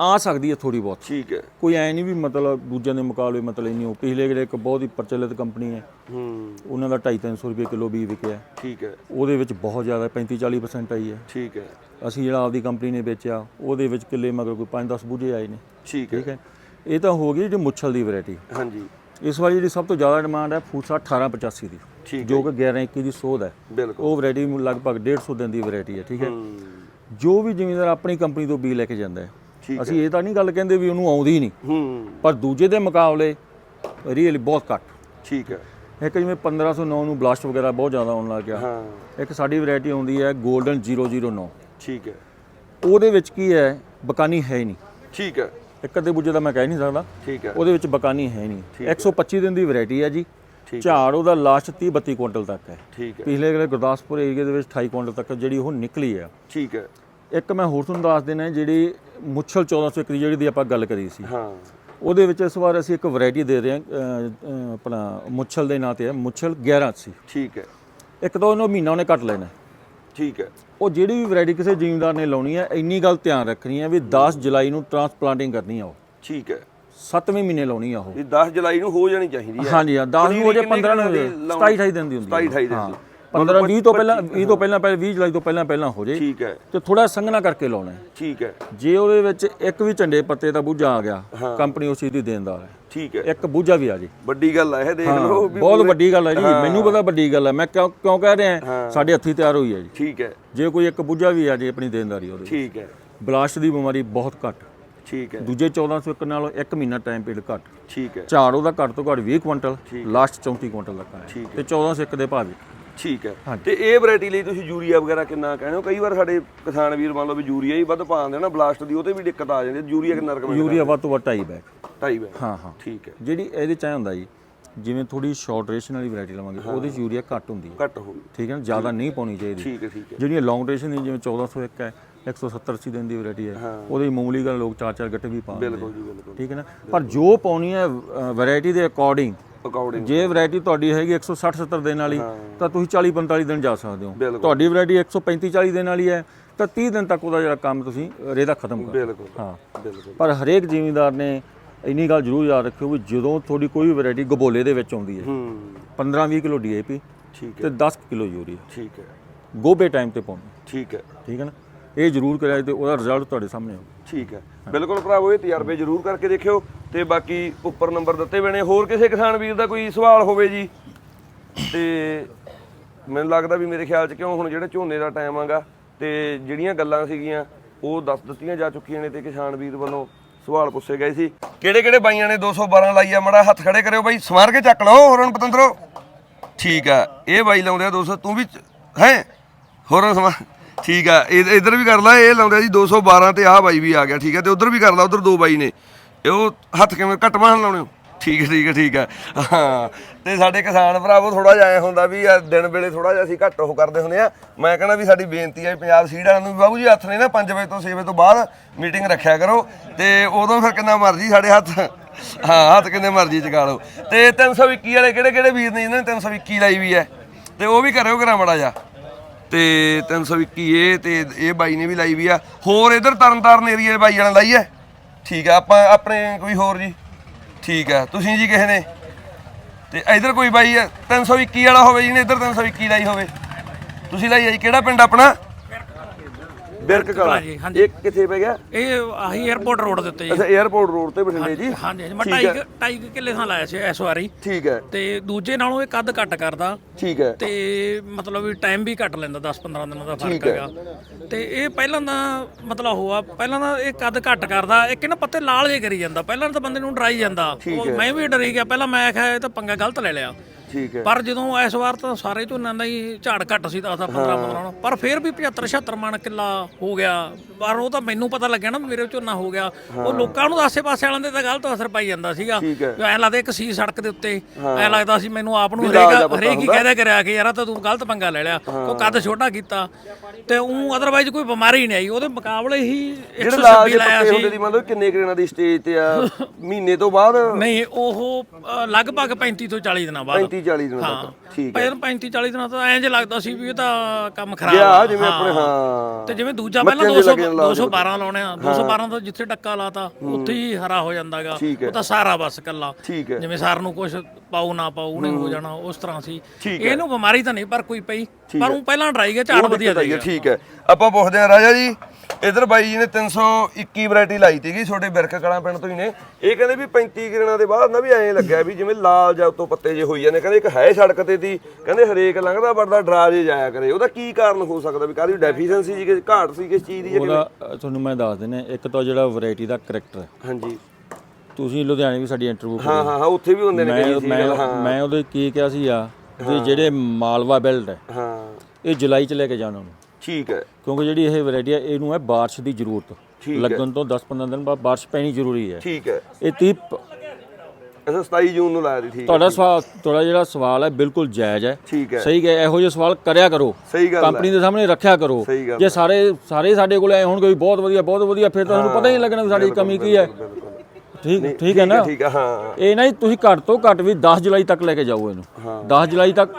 ਆ ਸਕਦੀ ਹੈ ਥੋੜੀ ਬਹੁਤ। ਠੀਕ ਹੈ। ਕੋਈ ਐ ਨਹੀਂ ਵੀ ਮਤਲਬ ਦੂਜਿਆਂ ਦੇ ਮੁਕਾਬਲੇ ਮਤਲਬ ਇੰਨੀ ਹੋ ਪਿਛਲੇ ਜਿਹੜੇ ਇੱਕ ਬਹੁਤ ਹੀ ਪ੍ਰਚਲਿਤ ਕੰਪਨੀ ਹੈ ਹੂੰ। ਉਹਨਾਂ ਦਾ 2.5-300 ਰੁਪਏ ਕਿਲੋ ਬੀਜ ਵਿਕਿਆ ਠੀਕ ਹੈ। ਉਹਦੇ ਵਿੱਚ ਬਹੁਤ ਜ਼ਿਆਦਾ 35-40% ਆਈ ਹੈ। ਠੀਕ ਹੈ। ਅਸੀਂ ਜਿਹੜਾ ਆਪਦੀ ਕੰਪਨੀ ਨੇ ਵੇਚਿਆ ਉਹਦੇ ਵਿੱਚ ਕਿੱਲੇ ਮਗਰ ਕੋਈ 5-10 ਬੂਝੇ ਆਏ ਨੇ। ਠੀਕ ਹੈ। ਠੀਕ ਹੈ। ਇਹ ਤਾਂ ਹੋ ਗਈ ਜਿਹੜੀ ਮੁੱਛਲ ਦੀ ਵੈਰਾਈਟੀ। ਹਾਂਜੀ। ਇਸ ਵਾਰੀ ਜਿਹੜੀ ਸਭ ਤੋਂ ਜ਼ਿਆਦਾ ਡਿਮਾਂਡ ਹੈ ਫੂਸਾ 1885 ਦੀ। ਜੋ ਕਿ 1121 ਦੀ ਸੋਧ ਹੈ। ਉਹ ਵੈਰਾਈਟੀ ਲਗਭਗ 150 ਦਿਨ ਦੀ ਵੈਰਾਈਟੀ ਹੈ ਠੀਕ ਹੈ। ਜੋ ਵੀ ਜ਼ਿਮੀਂਦਾਰ ਆਪਣੀ ਕੰਪਨੀ ਤੋਂ ਬੀਜ ਲੈ ਕੇ ਜਾਂਦਾ ਹੈ ਅਸੀਂ ਇਹ ਤਾਂ ਨਹੀਂ ਗੱਲ ਕਹਿੰਦੇ ਵੀ ਉਹਨੂੰ ਆਉਂਦੀ ਨਹੀਂ। ਹੂੰ। ਪਰ ਦੂਜੇ ਦੇ ਮੁਕਾਬਲੇ ਰੀਅਲੀ ਬਹੁਤ ਘੱਟ। ਠੀਕ ਹੈ। ਇੱਕ ਜਿਵੇਂ 1509 ਨੂੰ ਬਲਾਸਟ ਵਗੈਰਾ ਬਹੁਤ ਜ਼ਿਆਦਾ ਆਉਣ ਲੱਗ ਗਿਆ। ਹਾਂ। ਇੱਕ ਸਾਡੀ ਵੈਰਾਈਟੀ ਆਉਂਦੀ ਹੈ 골ਡਨ 009 ਠੀਕ ਹੈ। ਉਹਦੇ ਵਿੱਚ ਕੀ ਹੈ ਬਕਾਨੀ ਹੈ ਹੀ ਨਹੀਂ। ਠੀਕ ਹੈ। ਇੱਕ ਅੱਧੇ ਬੁੱਝੇ ਦਾ ਮੈਂ ਕਹਿ ਨਹੀਂ ਸਕਦਾ। ਠੀਕ ਹੈ। ਉਹਦੇ ਵਿੱਚ ਬਕਾਨੀ ਹੈ ਨਹੀਂ। 125 ਦਿਨ ਦੀ ਵੈਰਾਈਟੀ ਹੈ ਜੀ। ਝਾੜ ਉਹਦਾ ਲਾਸਟ 30 32 ਕੁਇੰਟਲ ਤੱਕ ਹੈ। ਠੀਕ ਹੈ। ਪਿਛਲੇ ਜਿਹੜੇ ਗੁਰਦਾਸਪੁਰ ਏਰੀਆ ਦੇ ਵਿੱਚ 28 ਕੁਇੰਟਲ ਤੱਕ ਜਿਹੜੀ ਉਹ ਨਿਕਲੀ ਹੈ ਠੀਕ ਹੈ। ਇੱਕ ਮੈਂ ਹੋਰ ਤੁਹਾਨੂੰ ਦੱਸ ਦੇਣਾ ਜਿਹੜੀ ਮੁੱਛਲ 1401 ਦੀ ਜਿਹੜੀ ਦੀ ਆਪਾਂ ਗੱਲ ਕਰੀ ਸੀ। ਹਾਂ। ਉਹਦੇ ਵਿੱਚ ਇਸ ਵਾਰ ਅਸੀਂ ਇੱਕ ਵੈਰਾਈਟੀ ਦੇ ਰਹੇ ਹਾਂ ਆਪਣਾ ਮੁੱਛਲ ਦੇ ਨਾਂ ਤੇ ਹੈ ਮੁੱਛਲ 1180 ਠੀਕ ਹੈ। ਇੱਕ ਤਾਂ ਉਹਨੂੰ ਮਹੀਨਾ ਉਹਨੇ ਕੱਟ ਲੈਣਾ ਠੀਕ ਹੈ। ਉਹ ਜਿਹੜੀ ਵੀ ਵੈਰਾਈਟੀ ਕਿਸੇ ਜ਼ਿਮੀਂਦਾਰ ਨੇ ਲਾਉਣੀ ਹੈ ਇੰਨੀ ਗੱਲ ਧਿਆਨ ਰੱਖਣੀ ਹੈ ਵੀ 10 ਜੁਲਾਈ ਨੂੰ ਟ੍ਰਾਂਸਪਲਾਂਟਿੰਗ ਕਰਨੀ ਆ ਉਹ। ਠੀਕ ਹੈ। 7ਵੇਂ ਮਹੀਨੇ ਲਾਉਣੀ ਆ ਉਹ। ਇਹ 10 ਜੁਲਾਈ ਨੂੰ ਹੋ ਜਾਣੀ ਚਾਹੀਦੀ ਹੈ। ਹਾਂਜੀ ਹਾਂ 10 ਨੂੰ ਹੋ ਜੇ ਕਿੰਨੀ 15 ਨੂੰ ਹੋ ਕਿੰਨੀ ਜੇ ਲਾਉਣੀ? 27 28 ਦਿਨ ਦੀ ਹੁੰਦੀ 27 28 ਦਿਨ ਹਾਂ। ਦੀ। 15 20 ਤੋਂ ਪਹਿਲਾਂ 20 ਤੋਂ ਪਹਿਲਾਂ ਪਹਿਲਾਂ 20 ਜੁਲਾਈ ਤੋਂ ਪਹਿਲਾਂ ਪਹਿਲਾਂ ਹੋ ਜੇ। ਠੀਕ ਹੈ। ਤੇ ਥੋੜਾ ਸੰਘਣਾ ਕਰਕੇ ਲਾਉਣਾ ਹੈ। ਠੀਕ ਹੈ। ਜੇ ਉਹਦੇ ਵਿੱਚ ਇੱਕ ਵੀ ਝੰਡੇ ਪੱਤੇ ਦਾ ਬੂਝਾ ਆ ਗਿਆ ਕੰਪਨੀ ਉਸ ਚੀਜ਼ ਦੀ ਦੇਣਦਾਰ ਹੈ। ਠੀਕ ਹੈ। ਇੱਕ ਬੂਝਾ ਵੀ ਆ ਜੇ। ਵੱਡੀ ਗੱਲ ਹੈ ਇਹ ਦੇਖ ਲਓ ਵੀ ਬਹੁਤ ਵੱਡੀ ਗੱਲ ਹੈ ਜੀ। ਮੈਨੂੰ ਪਤਾ ਵੱਡੀ ਗੱਲ ਹੈ ਮੈਂ ਕਿਉਂ ਕਿਉਂ ਕਹਿ ਰਿਹਾ ਸਾਡੇ ਹੱਥੀ ਤਿਆਰ ਹੋਈ ਹੈ ਜੀ। ਠੀਕ ਹੈ। ਜੇ ਕੋਈ ਇੱਕ ਬੂਝਾ ਵੀ ਆ ਜੇ ਆਪਣੀ ਦੇਣਦਾਰੀ ਉਹਦੇ ਠੀਕ ਹੈ। ਬਲਾਸਟ ਦੀ ਬਿਮਾਰੀ ਬਹੁਤ ਘੱਟ। ਠੀਕ ਹੈ। ਦੂਜੇ 1401 ਨਾਲੋਂ 1 ਮਹੀਨਾ ਟਾਈਮ ਪੀਰੀਅਡ ਘੱਟ। ਠੀਕ ਹੈ। ਝਾੜ ਉਹਦਾ ਘੱਟ ਤੋਂ ਘੱਟ 20 ਕੁਇੰਟਲ ਲਾਸਟ 34 ਕੁਇੰਟਲ ਤੱਕ ਆਇਆ। ਤੇ 1401 ਦੇ ਭਾਅ ਵੀ। ਠੀਕ ਹੈ। ਤੇ ਇਹ ਵੈਰਾਈਟੀ ਲਈ ਤੁਸੀਂ ਯੂਰੀਆ ਵਗੈਰਾ ਕਿੰਨਾ ਕਹਿੰਦੇ ਹੋ ਕਈ ਵਾਰ ਸਾਡੇ ਕਿਸਾਨ ਵੀਰ ਮੰਨ ਲਓ ਵੀ ਯੂਰੀਆ ਹੀ ਵੱਧ ਪਾਉਂਦੇ ਨਾ ਬਲਾਸਟ ਦੀ ਉਹ ਤੇ ਵੀ ਦਿੱਕਤ ਆ ਜਾਂਦੀ ਹੈ। ਯੂਰੀਆ ਕਿੰਨਾ ਰਕਮ ਯੂਰੀਆ ਵੱਧ ਤੋਂ ਵੱਧ 2.5 ਬੈਗ। ਢਾਈ ਬੈਗ। ਹਾਂ ਹਾਂ। ਠੀਕ ਹੈ। ਜਿਹੜੀ ਇਹਦੇ ਚ ਹੁੰਦਾ ਜੀ ਜਿਵੇਂ ਥੋੜੀ ਸ਼ਾਰਟ ਰੇਸ਼ਨ ਵਾਲੀ ਵੈਰਾਈਟੀ ਲਵਾਂਗੇ ਉਹਦੇ ਚ ਯੂਰੀਆ ਘੱਟ ਹੁੰਦੀ ਹੈ। ਘੱਟ ਹੋ ਗਈ ਠੀਕ ਹੈ ਨਾ? ਜ਼ਿਆਦਾ ਨਹੀਂ ਪਾਉਣੀ ਚਾਹੀਦੀ। ਠੀਕ ਹੈ ਠੀਕ ਹੈ। ਜਿਹੜੀਆਂ ਲੌਂਗ ਰੇਸ਼ਨ ਦੀ ਜਿਵੇਂ 1401 ਹੈ 170 80 ਦਿਨ ਦੀ ਵੈਰਾਈਟੀ ਹੈ। ਉਹਦੇ ਮਾਮੂਲੀ ਗੱਲ ਲੋਕ ਚਾਰ ਚਾਰ ਗੱਟੇ ਵੀ ਪਾ ਦਿੰਦੇ ਬਿਲਕੁਲ ਜੀ ਬਿਲਕੁਲ। ਠੀਕ ਹੈ ਨਾ? ਪਰ ਜੋ ਪਾਉਣੀ ਹੈ ਵੈਰਾਈਟੀ ਦੇ ਅਕੋਰਡਿੰਗ ਅਕੋਰਡਿੰਗ ਜੇ ਵੈਰਾਈਟੀ ਤੁਹਾਡੀ ਹੈਗੀ 160 70 ਦਿਨ ਵਾਲੀ ਤਾਂ ਤੁਸੀਂ 40 45 ਦਿਨ ਜਾ ਸਕਦੇ ਹੋ। ਤੁਹਾਡੀ ਵੈਰਾਈਟੀ 135 40 ਦਿਨ ਵਾਲੀ ਹੈ ਤਾਂ 30 ਦਿਨ ਤੱਕ ਉਹਦਾ ਜਿਹੜਾ ਕੰਮ ਤੁਸੀਂ ਰੇਦਾ ਖਤਮ ਕਰ। ਬਿਲਕੁਲ ਹਾਂ। ਬਿਲਕੁਲ। ਪਰ ਹਰੇਕ ਜ਼ਿਮੀਂਦਾਰ ਨੇ ਇੰਨੀ ਗੱਲ ਜ਼ਰੂਰ ਯਾਦ ਰੱਖਿਓ ਵੀ ਜਦੋਂ ਤੁਹਾਡੀ ਕੋਈ ਵੈਰਾਈਟੀ ਗਬੋਲੇ ਦੇ ਵਿੱਚ ਆਉਂਦੀ ਹੈ ਹੂੰ। 15 20 ਕਿਲੋ ਡੀਏਪੀ ਠੀਕ ਤੇ ਹੈ। 10 ਕਿਲੋ ਯੂਰੀਆ। ਠੀਕ ਹੈ। ਗੋਬੇ ਟਾਈਮ ਤੇ ਪਾਉਣੀ ਠੀਕ ਹੈ। ਠੀਕ ਹੈ ਨਾ? ਇਹ ਜ਼ਰੂਰ ਕਰਿਆ ਤੇ ਉਹਦਾ ਰਿਜ਼ਲਟ ਤੁਹਾਡੇ ਸਾਹਮਣੇ ਆਊਗਾ। ਠੀਕ ਹੈ। ਬਿਲਕੁਲ ਭਰਾਵੋ ਇਹ ਤਜਰਬੇ ਜ਼ਰੂਰ ਕਰਕੇ ਦੇਖਿਓ। ਤੇ ਬਾਕੀ ਉੱਪਰ ਨੰਬਰ ਦਿੱਤੇ ਹੋਏ ਨੇ ਹੋਰ ਕਿਸੇ ਕਿਸਾਨ ਵੀਰ ਦਾ ਕੋਈ ਸਵਾਲ ਹੋਵੇ ਜੀ? ਤੇ ਮੈਨੂੰ ਲੱਗਦਾ ਵੀ ਮੇਰੇ ਖਿਆਲ 'ਚ ਕਿਉਂ ਹੁਣ ਜਿਹੜੇ ਝੋਨੇ ਦਾ ਟਾਈਮ ਆਗਾ ਤੇ ਜਿਹੜੀਆਂ ਗੱਲਾਂ ਸੀਗੀਆਂ, ਉਹ ਦੱਸ ਦਿੱਤੀਆਂ ਜਾ ਚੁੱਕੀਆਂ ਨੇ ਤੇ ਕਿਸਾਨ ਵੀਰ ਵੱਲੋਂ ਸਵਾਲ ਪੁੱਛੇ ਗਏ ਸੀ। ਕਿਹੜੇ ਕਿਹੜੇ ਬਾਈਆਂ ਨੇ 212 ਲਾਈ ਆ? ਮੜਾ ਹੱਥ ਖੜੇ ਕਰਿਓ ਬਾਈ। ਸਮਾਰ ਕੇ ਚੱਕ ਲਓ ਹੋਰਨ ਪਤੰਦਰੋ। ਠੀਕ ਆ, ਇਹ ਬਾਈ ਲਾਉਂਦੇ ਆ 200 ਤੂੰ ਵੀ ਹੈ? ਹੋਰਨ ਸਮਾ ਠੀਕ ਆ ਇਹ ਇਧਰ ਵੀ ਕਰ ਲਾ, ਇਹ ਲਾਉਂਦੇ ਆ ਜੀ 212 ਤੇ ਆਹ ਬਾਈ ਵੀ ਆ ਗਿਆ, ਠੀਕ ਆ, ਤੇ ਉਧਰ ਵੀ ਕਰ ਲਾ, ਉਧਰ ਦੋ ਬਾਈ ਨੇ। ਇਹ ਉਹ ਹੱਥ ਕਿਵੇਂ ਘੱਟ ਬਾਹਨ ਲਾਉਣੇ ਹੋ? ਠੀਕ ਹੈ ਠੀਕ ਹੈ ਠੀਕ ਹੈ। ਹਾਂ। ਤੇ ਸਾਡੇ ਕਿਸਾਨ ਭਰਾਵੋ ਥੋੜਾ ਜਿਹਾ ਐਂ ਹੁੰਦਾ ਵੀ ਯਾਰ ਦਿਨ ਵੇਲੇ ਥੋੜਾ ਜਿਹਾ ਅਸੀਂ ਘੱਟ ਉਹ ਕਰਦੇ ਹੁੰਦੇ ਆ। ਮੈਂ ਕਹਿੰਦਾ ਵੀ ਸਾਡੀ ਬੇਨਤੀ ਹੈ ਪੰਜਾਬ ਸੀਡ ਵਾਲਿਆਂ ਨੂੰ ਵੀ ਬਾਬੂ ਜੀ, ਹੱਥ ਨੇ ਨਾ 5 ਵਜੇ ਤੋਂ 6 ਵਜੇ ਤੋਂ ਬਾਅਦ ਮੀਟਿੰਗ ਰੱਖਿਆ ਕਰੋ। ਤੇ ਉਦੋਂ ਫਿਰ ਕਿੰਨਾ ਮਰਜ਼ੀ ਸਾਡੇ ਹੱਥ, ਹਾਂ, ਹੱਥ ਕਿੰਨੇ ਮਰਜ਼ੀ ਚਕਾ ਲਓ। ਤੇ 321 ਵਾਲੇ ਕਿਹੜੇ ਕਿਹੜੇ ਵੀਰ ਨੇ ਇਹਨਾਂ ਨੇ 321 ਲਾਈ ਵੀ ਹੈ? ਤੇ ਉਹ ਵੀ ਕਰਿਓ ਕਰਾ ਮੜਾ ਜਾ ਤੇ 321 ਇਹ ਤੇ ਇਹ ਬਾਈ ਨੇ ਵੀ ਲਾਈ ਵੀ ਆ। ਹੋਰ ਇਧਰ ਤਰਨਤਾਰਨ ਏਰੀਆ ਦੇ ਬਾਈ ਵਾਲਾ ਲਾਈ ਹੈ? ਠੀਕ ਆ, ਆਪਾਂ ਆਪਣੇ ਕੋਈ ਹੋਰ ਜੀ? ਠੀਕ ਆ, ਤੁਸੀਂ ਜੀ ਕਿਸੇ ਨੇ? ਤੇ ਇਧਰ ਕੋਈ ਬਾਈ ਹੈ 321 ਵਾਲਾ ਹੋਵੇ ਜਿਹਨੇ ਇਧਰ 321 ਲਾਈ ਹੋਵੇ। ਤੁਸੀਂ ਲਾਈ ਆ ਜੀ, ਕਿਹੜਾ ਪਿੰਡ ਆਪਣਾ? ਬਿਰਕ ਕਲਾ। ਜੀ ਕਿੱਥੇ ਪੈ ਗਿਆ? ਇਹ ਆਹੀ 에어ਪੋਰਟ ਰੋਡ ਦੇ ਉੱਤੇ ਜੀ। ਅੱਛਾ 에어ਪੋਰਟ ਰੋਡ ਤੇ ਬਠਿੰਡੇ ਜੀ। ਹਾਂਜੀ ਮੈਂ ਢਾਈ ਕੁ- ਕਿੱਲੇ ਥਾਂ ਲਾਇਆ ਸੀ ਇਸ ਵਾਰੀ। ਠੀਕ ਹੈ। ਤੇ ਮਤਲਬ ਵੀ ਟਾਈਮ ਵੀ ਘੱਟ ਲੈਂਦਾ 10-15 ਦਿਨਾਂ ਦਾ ਫ਼ਰਕ ਹੈਗਾ। ਤੇ ਇਹ ਪਹਿਲਾਂ ਦਾ ਮਤਲਬ ਹੋਆ ਪਹਿਲਾਂ ਦਾ ਇਹ ਕੱਦ ਘੱਟ ਕਰਦਾ। ਇੱਕ ਨਾ ਪੱਤੇ ਲਾਲ ਜੇ ਕਰੀ ਜਾਂਦਾ। ਪਹਿਲਾਂ ਤਾਂ ਬੰਦੇ ਨੂੰ ਡਰਾਈ ਜਾਂਦਾ। ਮੈਂ ਵੀ ਡਰੀ ਗਿਆ। ਪਹਿਲਾਂ ਮੈਂ ਕਿਹਾ ਤਾਂ ਪੰਗਾ ਗਲਤ ਲੈ ਲਿਆ। ਠੀਕ ਹੈ। ਪਰ ਜਦੋਂ ਇਸ ਵਾਰ ਤਾਂ ਸਾਰੇ ਝੋਨਿਆਂ ਦਾ ਹੀ ਝਾੜ ਘੱਟ ਸੀ 10 15 15 ਪਰ ਫਿਰ ਵੀ 75 76 ਮਣ ਕਿੱਲਾ ਹੋ ਗਿਆ। ਪਰ ਉਹ ਤਾਂ ਮੈਨੂੰ ਪਤਾ ਲੱਗਿਆ ਨਾ ਮੇਰੇ ਝੋਨਾ ਹੋ ਗਿਆ। ਉਹ ਲੋਕਾਂ ਨੂੰ ਆਸੇ-ਪਾਸੇ ਵਾਲਿਆਂ ਦੇ ਤਾਂ ਗਲਤ ਅਸਰ ਪਾਈ ਜਾਂਦਾ ਸੀਗਾ। ਐ ਲੱਗਦਾ ਇੱਕ ਸੀ ਸੜਕ ਦੇ ਉੱਤੇ। ਐ ਲੱਗਦਾ ਸੀ ਮੈਨੂੰ ਆਪ ਨੂੰ ਹਰੇਕ ਹਰੇਕ ਹੀ ਹੁੰਦਾ। ਕਹਿਦਾ ਕਰਿਆ ਕਿ ਯਾਰ ਤਾਂ ਤੂੰ ਗਲਤ ਪੰਗਾ ਲੈ ਲਿਆ। ਉਹ ਕੱਦ ਛੋਟਾ ਕੀਤਾ। ਤੇ ਉਹ ਅਦਰਵਾਈਜ਼ ਕੋਈ ਬਿਮਾਰੀ ਨਹੀਂ ਆਈ ਉਹਦੇ ਮੁਕਾਬਲੇ ਹੀ ਜਿਹੜੇ ਲਾਲ 126 ਜਿਹੇ ਲਾਇਆ ਪੱਤੇ ਹੁੰਦੇ ਸੀ ਦੀ ਮਤਲਬ ਕਿੰਨੇ ਕਿਰਨਾਂ ਦੀ ਸਟੇਜ ਤੇ ਆ (laughs) ਮਹੀਨੇ ਤੋਂ ਬਾਅਦ? ਨਹੀਂ ਉਹ ਅ, ਲਗਭਗ 35 ਤੋਂ 40 ਦਿਨਾਂ ਬਾਅਦ। 35 40 ਦਿਨਾਂ ਤੱਕ ਠੀਕ ਹੈ। ਪਹਿਲਾਂ 35 40 ਦਿਨਾਂ ਤੋਂ ਐਂ ਜੇ ਲੱਗਦਾ ਸੀ ਵੀ ਇਹ ਤਾਂ ਕੰਮ ਖਰਾਬ ਗਿਆ ਆ। ਜਿਵੇਂ ਆਪਣੇ ਹਾਂ। ਤੇ ਜਿਵੇਂ ਦੂਜਾ ਪਹਿਲਾਂ ਜਿਹੇ 200 ਲੱਗੇ ਲਾਲ 212 ਲਾਉਣੇ ਆ 212 ਤੋਂ ਜਿੱਥੇ ਡੱਕਾ ਲਾਤਾ ਉੱਥੇ ਹੀ ਹਰਾ ਹੋ ਜਾਂਦਾਗਾ। ਠੀਕ ਹੈ। ਉਹ ਤਾਂ ਸਾਰਾ ਬਸ ਕੱਲਾ ਠੀਕ ਹੈ। ਜਿਵੇਂ ਸਾਰ ਨੂੰ ਕੁਝ ਪਾਉ ਨਾ ਪਾਉ ਉਹਨੇ ਹੋ ਜਾਣਾ ਉਸ ਤਰ੍ਹਾਂ ਸੀ। ਠੀਕ ਹੈ। ਇਹਨੂੰ ਬਿਮਾਰੀ ਤਾਂ ਨਹੀਂ ਪਰ ਕੋਈ ਪਈ। ਪਰ ਉਹ ਪਹਿਲਾਂ ਡਰਾਈ ਗਿਆ ਝਾੜ ਵਧੀਆ ਦਿੱਕਤ ਆਈ ਹੈ, ਠੀਕ ਹੈ। ਆਪਾਂ ਪੁੱਛਦੇ ਆ ਰਾਜਾ ਜੀ ਇਧਰ ਬਾਈ ਜੀ ਨੇ 321 ਵੈਰਾਈਟੀ ਲਾਈ ਤੀਗੀ ਛੋਟੇ ਬਿਰਕ ਕਲਾਂ ਪਿੰਡ ਤੋਂ ਹੀ ਨੇ। ਇਹ ਕਹਿੰਦੇ ਵੀ 35 ਕਿਰਨਾਂ ਦੇ ਬਾਅਦ ਨਾ ਵੀ ਐਂ ਲੱਗਿਆ ਵੀ ਜਿਵੇਂ ਲਾਲ ਜਾਂ ਉਤੋਂ ਪੱਤੇ ਜੇ ਹੋਈ ਜਾਂਦੇ ਕਹਿੰਦੇ ਇੱਕ ਹੈ ਸੜਕ ਤੇ ਦੀ ਕਹਿੰਦੇ ਹਰੇਕ ਲੰਘਦਾ ਵੜਦਾ ਡਰਾ ਜੇ ਜਾਇਆ ਕਰੇ। ਉਹਦਾ ਕੀ ਕਾਰਨ ਹੋ ਸਕਦਾ ਵੀ ਕਾਹਦੀ ਡੈਫੀਸ਼ੀਐਂਸੀ ਸੀ ਕਿ ਘਾਟ ਸੀ ਕਿਸ ਚੀਜ਼ ਦੀ ਜਾਂ ਕਿਵੇਂ? ਉਹਦਾ ਅ, ਤੁਹਾਨੂੰ ਮੈਂ ਦੱਸ ਦਿੰਦਾ ਇੱਕ ਤਾਂ ਜਿਹੜਾ ਵੈਰਾਈਟੀ ਦਾ ਕਰੈਕਟਰ ਹਾਂਜੀ। ਤੁਸੀਂ ਲੁਧਿਆਣੇ ਵੀ ਸਾਡੀ ਇੰਟਰਵਿਊ ਹਾਂ ਹਾਂ ਹਾਂ ਉੱਥੇ ਵੀ ਹੁੰਦੇ ਨੇ ਮੈਂ ਕਈ ਮੈਂ ਹਾਂ। ਮੈਂ ਉਹਦੇ ਕੀ ਕਿਹਾ ਸੀ ਆ ਵੀ ਜਿਹੜੇ ਮਾਲਵਾ ਬੈਲਟ ਹੈ ਹਾਂ। ਇਹ ਜੁਲਾਈ ਚ ਲੈ ਕੇ ਜਾਣਾ ਉਹਨੂੰ। ਠੀਕ ਹੈ। ਕਿਉਂਕਿ ਜਿਹੜੀ ਇਹ ਵੈਰਾਈਟੀ ਹੈ ਇਹਨੂੰ ਹੈ ਬਾਰਿਸ਼ ਦੀ ਜ਼ਰੂਰਤ। ਠੀਕ ਹੈ। ਲੱਗਣ ਤੋਂ 10-15 ਦਿਨ ਬਾਅਦ ਬਾਰਿਸ਼ ਪੈਣੀ ਜ਼ਰੂਰੀ ਹੈ। ਠੀਕ ਹੈ। ਇਹ 30 ਪ- ਅਸਾਂ 27 ਜੂਨ ਨੂੰ ਲਾਇਆ ਸੀ ਠੀਕ ਹੈ। ਤੁਹਾਡਾ ਸਵਾਲ ਤੁਹਾਡਾ ਜਿਹੜਾ ਸਵਾਲ ਹੈ ਬਿਲਕੁਲ ਜਾਇਜ਼ ਹੈ। ਠੀਕ ਹੈ। ਸਹੀ ਹੈ ਇਹੋ ਜਿਹੇ ਸਵਾਲ ਕਰਿਆ ਕਰੋ। ਸਹੀ ਗੱਲ ਕੰਪਨੀ ਦੇ ਸਾਹਮਣੇ ਰੱਖਿਆ ਕਰੋ। ਸਹੀ ਗੱਲ ਜੇ ਸਾਰੇ ਸਾਰੇ ਸਾਡੇ ਕੋਲ ਆਏ ਹੁਣ ਕੋਈ ਬਹੁਤ ਵਧੀਆ ਬਹੁਤ ਵਧੀਆ ਫਿਰ ਤੁਹਾਨੂੰ ਪਤਾ ਹੀ ਨਹੀਂ ਲੱਗਣਾ ਵੀ ਸਾਡੀ ਕਮੀ ਕੀ ਹੈ। ਠੀਕ ਠੀਕ ਹੈ ਨਾ? ਠੀਕ ਹੈ ਹਾਂ। ਇਹ ਨਹੀਂ ਤੁਸੀਂ ਘੱਟ ਤੋਂ ਘੱਟ ਵੀ 10 ਜੁਲਾਈ ਤੱਕ ਲੈ ਕੇ ਜਾਓ ਇਹਨੂੰ। 10 ਜੁਲਾਈ ਤੱਕ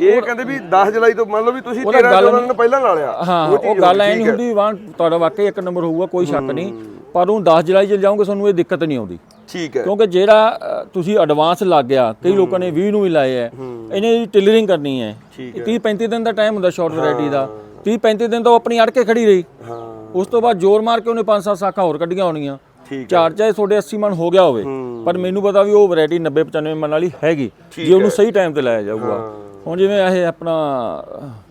ਇਹ ਕਹਿੰਦੇ ਵੀ 10 ਜੁਲਾਈ ਤੋਂ ਮੰਨ ਲਓ ਵੀ ਤੁਸੀਂ ਉਹਦਾ 13 ਗੱਲ ਜੁਲਾਈ ਨੂੰ ਪਹਿਲਾਂ ਲਾ ਲਿਆ। ਹਾਂ ਉਹ ਗੱਲ ਐ ਨਹੀਂ ਹੈ। ਹੁੰਦੀ ਵਾਂ ਤੁਹਾਡਾ ਵਾਕਈ ਇੱਕ ਨੰਬਰ ਹੋਊਗਾ ਕੋਈ ਸ਼ੱਕ ਨਹੀਂ। ਪਰ ਉਹ 10 ਜੁਲਾਈ ਚ ਜਾਓਗੇ ਤੁਹਾਨੂੰ ਇਹ ਦਿੱਕਤ ਨਹੀਂ ਆਉਂਦੀ। ਠੀਕ ਹੈ। ਕਿਉਂਕਿ ਜਿਹੜਾ ਤੁਸੀਂ ਐਡਵਾਂਸ ਲੱਗ ਗਿਆ ਕਈ ਲੋਕਾਂ ਨੇ 20 ਨੂੰ ਵੀ ਲਾਏ ਐ। ਇਹਨੇ ਟਿਲਰਿੰਗ ਕਰਨੀ ਹੈ। 30 35 ਦਿਨ ਦਾ ਟਾਈਮ ਹੁੰਦਾ ਸ਼ਾਰਟ ਵੈਰਾਈਟੀ ਦਾ। 30 35 ਦਿਨ ਤਾਂ ਉਹ ਆਪਣੀ ਅੜ ਕੇ ਖੜੀ ਰਹੀ। ਹਾਂ। ਉਸ ਤੋਂ ਬਾਅਦ ਜ਼ੋਰ ਮਾਰ ਕੇ ਉਹਨੇ 5-7 ਸਾਖਾਂ ਹੋਰ ਕੱਢੀਆਂ ਹੋਣੀਆਂ। ਠੀਕ ਚਾਰ ਚਾਹੇ ਤੁਹਾਡੇ 80 ਮਨ ਹੋ ਗਿਆ ਹੋਵੇ ਪਰ ਮੈਨੂੰ ਪਤਾ ਵੀ ਉਹ ਵੈਰਾਈਟੀ 90 95 ਮਨ ਵਾਲੀ ਹੈਗੀ ਜੇ ਉਹਨੂੰ ਸਹੀ ਟਾਈਮ ਤੇ ਲਾਇਆ ਜਾਊਗਾ। ਹੁਣ ਜਿਵੇਂ ਇਹ ਆਪਣਾ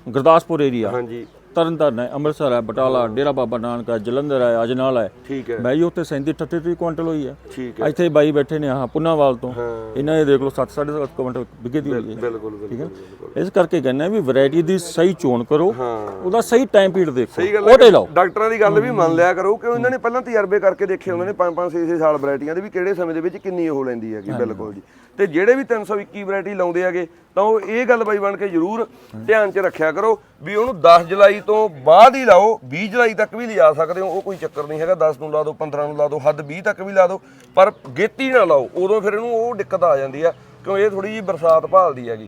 ਗੁਰਦਾਸਪੁਰ ਏਰੀਆ ਹਾਂਜੀ। ਤਰਨਤਾਰਨ ਹੈ ਅੰਮ੍ਰਿਤਸਰ ਹੈ ਬਟਾਲਾ ਡੇਰਾ ਬਾਬਾ ਨਾਨਕ ਹੈ ਜਲੰਧਰ ਹੈ ਅਜਨਾਲ ਹੈ। ਠੀਕ ਹੈ। ਬਾਈ ਉੱਥੇ 37 38 30 ਕੁਇੰਟਲ ਹੋਈ ਹੈ। ਠੀਕ ਇੱਥੇ ਬਾਈ ਬੈਠੇ ਨੇ ਆਹ ਪੁੰਨਾਵਾਲ ਤੋਂ। ਇਹਨਾਂ ਦੇ ਦੇਖ ਲਓ 7 7.5 ਕੁਇੰਟਲ ਵਿਗੇ ਦੀ ਹੋਈ ਹੈ। ਬਿਲਕੁਲ ਠੀਕ ਹੈ। ਇਸ ਕਰਕੇ ਕਹਿੰਦਾ ਵੀ ਵੈਰਾਈਟੀ ਦੀ ਸਹੀ ਚੋਣ ਕਰੋ। ਹਾਂ। ਉਹਦਾ ਸਹੀ ਟਾਈਮ ਪੀਰੀਅਡ ਦੇਖੋ। ਉਹਦੇ ਲਾਓ। ਡਾਕਟਰਾਂ ਦੀ ਗੱਲ ਵੀ ਮੰਨ ਲਿਆ ਕਰੋ ਕਿ ਉਹਨਾਂ ਨੇ ਪਹਿਲਾਂ ਤਜਰਬੇ ਕਰਕੇ ਦੇਖੇ ਉਹਨਾਂ ਨੇ 5 5 6 6 ਸਾਲ ਵੈਰਾਈਟੀਆਂ ਦੇ ਵੀ ਕਿਹੜੇ ਸਮੇਂ ਦੇ ਵਿੱਚ ਕਿੰਨੀ ਉਹ ਲੈਂਦੀ ਹੈਗੀ ਬਿਲਕੁਲ ਜੀ। ਤੇ ਜਿਹੜੇ ਵੀ 321 ਵੈਰਾਈਟੀ ਲਾਉਂਦੇ ਹੈਗੇ, ਤਾਂ ਉਹ ਇਹ ਗੱਲ ਬਾਈ ਬਣ ਕੇ ਜ਼ਰੂਰ ਧਿਆਨ 'ਚ ਰੱਖਿਆ ਕਰੋ ਵੀ ਉਹਨੂੰ 10 ਜੁਲਾਈ ਤੋਂ ਬਾਅਦ ਹੀ ਲਾਓ 20 ਜੁਲਾਈ ਤੱਕ ਵੀ ਲਿਜਾ ਸਕਦੇ ਹੋ, ਉਹ ਕੋਈ ਚੱਕਰ ਨਹੀਂ ਹੈਗਾ 10 ਨੂੰ ਲਾ ਦਿਓ 15 ਨੂੰ ਲਾ ਦਿਓ ਹੱਦ 20 ਤੱਕ ਵੀ ਲਾ ਦਿਓ ਪਰ ਗੇਤੀ ਨਾ ਲਾਓ, ਉਦੋਂ ਫਿਰ ਇਹਨੂੰ ਉਹ ਦਿੱਕਤ ਆ ਜਾਂਦੀ ਆ, ਕਿਉਂ ਇਹ ਥੋੜੀ ਜਿਹੀ ਬਰਸਾਤ ਭਾਲਦੀ ਹੈਗੀ।